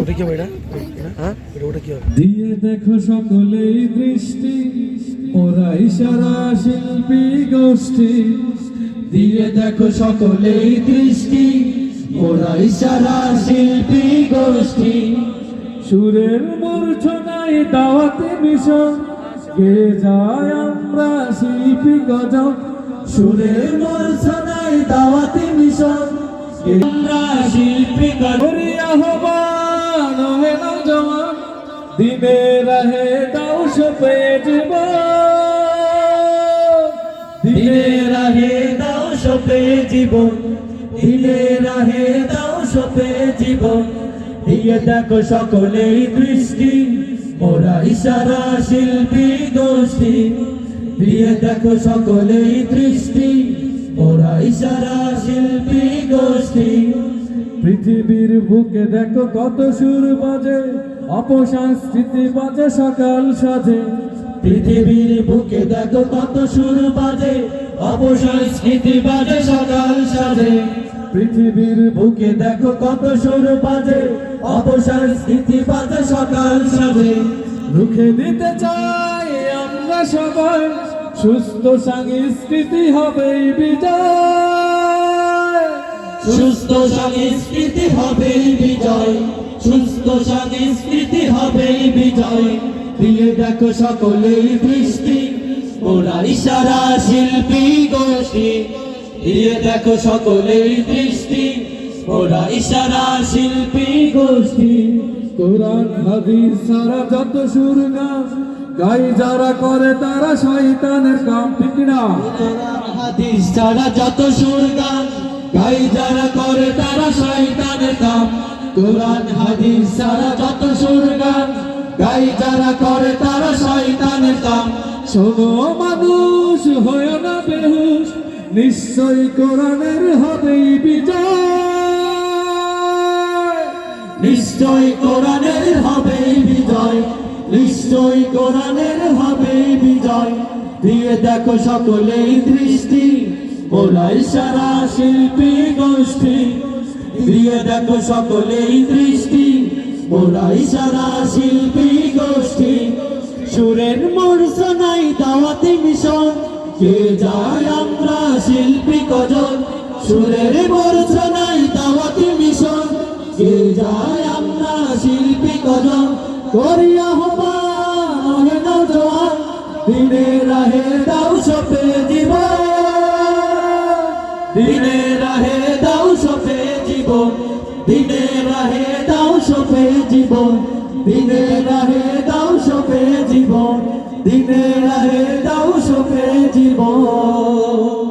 ওটা কি হবে এটা? হ্যাঁ? ওটা কি হবে? দিয়ে দেখো সকলেই দৃষ্টি, ওরা ইশারা শিল্পী গোষ্ঠী। দিয়ে দেখো সকলেই দৃষ্টি, ওরা ইশারা শিল্পী গোষ্ঠী। সুরের মূর্ছনায় দাওয়াতে মিশন কে যায় আমরা শিল্পী গজন। সুরের মূর্ছনায় দাওয়াতে মিশন আমরা শিল্পী গজন আহ্বান হে নওজওয়ান দিনে রাহে দাও সপে জীবন। দিনে রাহে দাও সপে জীবন। দিনে রাহে দাও সপে জীবন। দিয়ে দেখো সকলেই দৃষ্টি, মোরা ইশারা শিল্পী গোষ্ঠী। দিয়ে দেখো সকলেই দৃষ্টি ইশারা শিল্পী গোষ্ঠী। পৃথিবীর বুকে দেখো কত সুর বাজে অপসংস্কৃতি বাজে সকাল সাজে। পৃথিবীর বুকে দেখো কত সুর বাজে অপসংস্কৃতি বাজে সকাল সাজে। পৃথিবীর বুকে দেখো কত সুর বাজে অপসংস্কৃতি বাজে সকাল সাজে। রুখে দিতে চাই আমরা সবাই সুস্থ সংস্কৃতি হবেই বিজয়। সুস্থ সংস্কৃতি হবে বিজয়। সুস্থ সংস্কৃতি হবে বিজয়। দিয়ে দেখো সকলেই দৃষ্টি। ওরা ইশারা শিল্পী গোষ্ঠী। দিয়ে দেখো সকলেই দৃষ্টি। ওরা ইশারা শিল্পী গোষ্ঠী। কোরআন হাদিস সারা যত সুর গান গাই যারা করে তারা শয়তানের কাম ঠিক না? হাদিস ছাড়া যত সুর গান গাই যারা করে তারা শয়তানের কাম। কোরআন হাদিস ছাড়া যত সুর গান গাই যারা করে তারা শয়তানের কাম। শোনো মানুষ হয় না বেহুশ নিশ্চয় কোরআনের হবেই বিজয়। নিশ্চয় কোরআনের দেখো সকলেই দৃষ্টি ওরাই সারা শিল্পী গোষ্ঠী। দিয়ে দেখো সকলেই দৃষ্টি ওরাই সারা শিল্পী গোষ্ঠী। সুরের মূর্ছনাই দাওয়াতি মিশন, কে যায় আমরা শিল্পী কজন? সুরের মূর্ছনাই দাওয়াতি মিশন, কে যায় আমরা শিল্পী কজন? করি আহ্বান ওহে নওজোয়ান দিনে রাহে দাও সপে জীবন। দিনে রাহে দাও সপে জীবন। দিনে রাহে দাও সপে জীবন। দিনে রাহে দাও সপে জীবন। দিনে রাহে দাও সপে জীবন।